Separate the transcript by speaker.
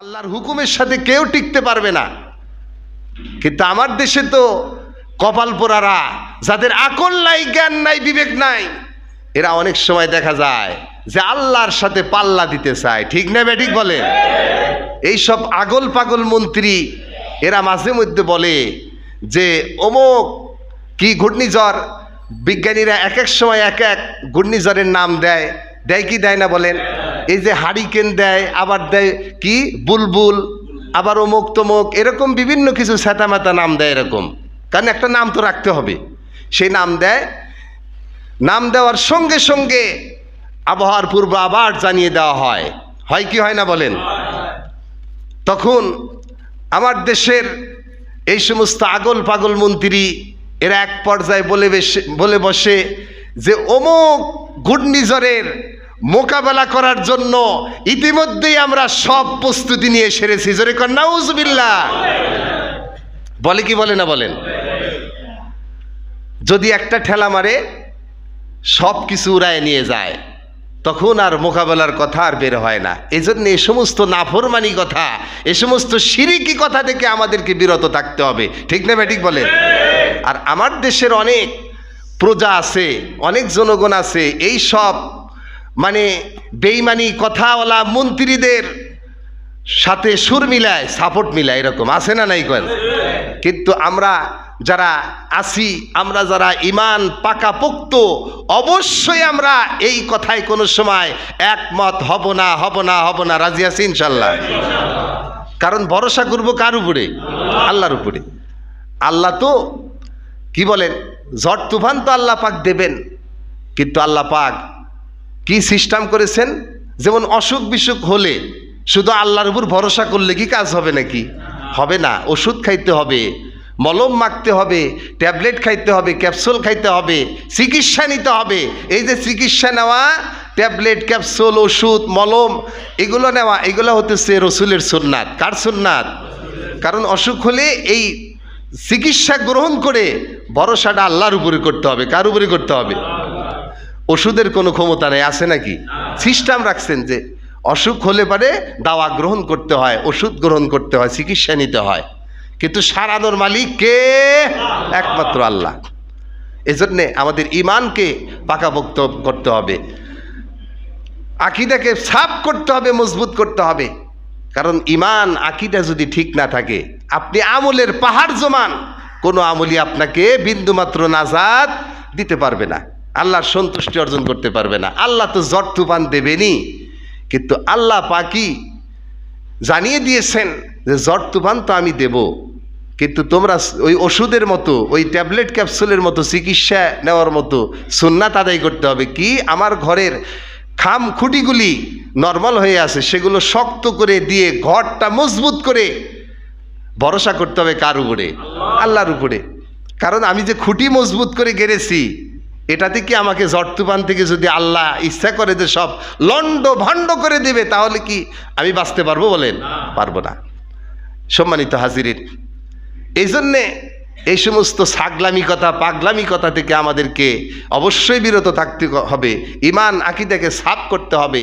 Speaker 1: আল্লাহর হুকুমের সাথে কেউ টিকতে পারবে না। কিন্তু আমার দেশে তো কপাল পোড়ারা, যাদের আকল নাই, জ্ঞান নাই, বিবেক নাই, এরা অনেক সময় দেখা যায় যে আল্লাহর সাথে পাল্লা দিতে চায়। ঠিক না ঠিক বলে এইসব আগল পাগল মন্ত্রী, এরা মাঝে মধ্যে বলে যে, অমুক কি ঘূর্ণিঝড়? বিজ্ঞানীরা এক এক সময় এক এক ঘূর্ণিঝড়ের নাম দেয়। দেয় কি, দেয় না বলেন? এই যে হারিকেন দেয়, আবার দেয় কি? বুলবুল, আবার অমুক তমুক, এরকম বিভিন্ন কিছু মাতা নাম দেয় এরকম। কারণ একটা নাম তো রাখতে হবে। সেই নাম দেয়, নাম দেওয়ার সঙ্গে সঙ্গে আবহাওয়ার পূর্ব আবার জানিয়ে দেওয়া হয়। হয় কি, হয় না বলেন? তখন আমার দেশের এই সমস্ত আগল পাগল মন্ত্রী, এরা এক পর্যায়ে বলে বেশে, বলে বসে যে অমুক ঘূর্ণিঝড়ের মোকাবেলা করার জন্য ইতিমধ্যেই আমরা সব প্রস্তুতি নিয়ে সেরেছি জোরে কন্যাউজবিল্লা বলে কি, বলে না, বলেন। যদি একটা ঠেলা মারে সব কিছু উড়ায় নিয়ে যায়, তখন আর মোকাবেলার কথা আর বের হয় না। এই জন্য এ সমস্ত নাফরমানি কথা, এ সমস্ত সিরিকি কথা থেকে আমাদেরকে বিরত থাকতে হবে। ঠিক না ঠিক বলেন? আর আমার দেশের অনেক প্রজা আছে, অনেক জনগণ আছে, এই সব মানে বেইমানি কথাওয়ালা মন্ত্রীদের সাথে সুর মিলায় সাপোর্ট মিলায়, এরকম আছে না নাই কেন কিন্তু আমরা যারা আছি, আমরা যারা ইমান পাকা পাকাপোক্ত, অবশ্যই আমরা এই কথায় কোনো সময় একমত হব না হব না হব না, রাজি আছি ইনশাল্লাহ। কারণ ভরসা করব কার উপরে? আল্লাহর উপরে। আল্লাহ তো, কি বলেন? ঝড় তুফান তো আল্লাহ পাক দেবেন, কিন্তু আল্লাহ পাক কি সিস্টেম করেছেন? যেমন অসুখ বিসুখ হলে শুধু আল্লাহর উপর ভরসা করলে কি কাজ হবে নাকি? হবে না। ওষুধ খাইতে হবে, মলম মাখতে হবে, ট্যাবলেট খাইতে হবে, ক্যাপসুল খাইতে হবে, চিকিৎসা নিতে হবে। এই যে চিকিৎসা নেওয়া, ট্যাবলেট, ক্যাপসুল, ওষুধ, মলম, এগুলো নেওয়া, এগুলো হতেছে রসুলের সুন্নাত। কার সুন্নাত? কারণ অসুখ হলে এই চিকিৎসা গ্রহণ করে ভরসাটা আল্লাহর উপরে করতে হবে। কার উপরে করতে হবে? ওষুধের কোনো ক্ষমতা নেই, আছে নাকি? সিস্টেম রাখছেন যে অসুখ হলে পারে দাওয়া গ্রহণ করতে হয়, ওষুধ গ্রহণ করতে হয়, চিকিৎসা নিতে হয়। কিন্তু সারানোর মালিক কে? একমাত্র আল্লাহ। এজন্যে আমাদের ইমানকে পাকাপোক্ত করতে হবে। আকিদাকে সাফ করতে হবে, মজবুত করতে হবে। কারণ ইমান আকিদা যদি ঠিক না থাকে, আপনি আমলের পাহাড় জমান, কোনো আমলই আপনাকে বিন্দুমাত্র নাজাদ দিতে পারবে না। আল্লাহর সন্তুষ্টি অর্জন করতে পারবে না। আল্লাহ তো জট তুফান দেবেনি। কিন্তু আল্লাহ পাকি জানিয়ে দিয়েছেন যে জ্বর তুফান তো আমি দেব। কিন্তু তোমরা ওই ওষুধের মতো, ওই ট্যাবলেট ক্যাপসুলের মতো, চিকিৎসা নেওয়ার মতো সুন্নাত আদায় করতে হবে কি? আমার ঘরের খাম খুঁটিগুলি নর্মাল হয়ে আছে, সেগুলো শক্ত করে দিয়ে ঘরটা মজবুত করে ভরসা করতে হবে কার উপরে? আল্লাহর উপরে। কারণ আমি যে খুঁটি মজবুত করে গেড়েছি এটাতে কি আমাকে তুফান থেকে যদি আল্লাহ ইচ্ছা করে যে সব লন্ড ভণ্ড করে দেবে তাহলে কি আমি বাঁচতে পারব বলেন? পারব না। সম্মানিত হাজিরিন এই জন্যে এই সমস্ত সাগলামি কথা পাগলামি কথা থেকে আমাদেরকে অবশ্যই বিরত থাকতে হবে। ইমান আকিদাকে সাফ করতে হবে।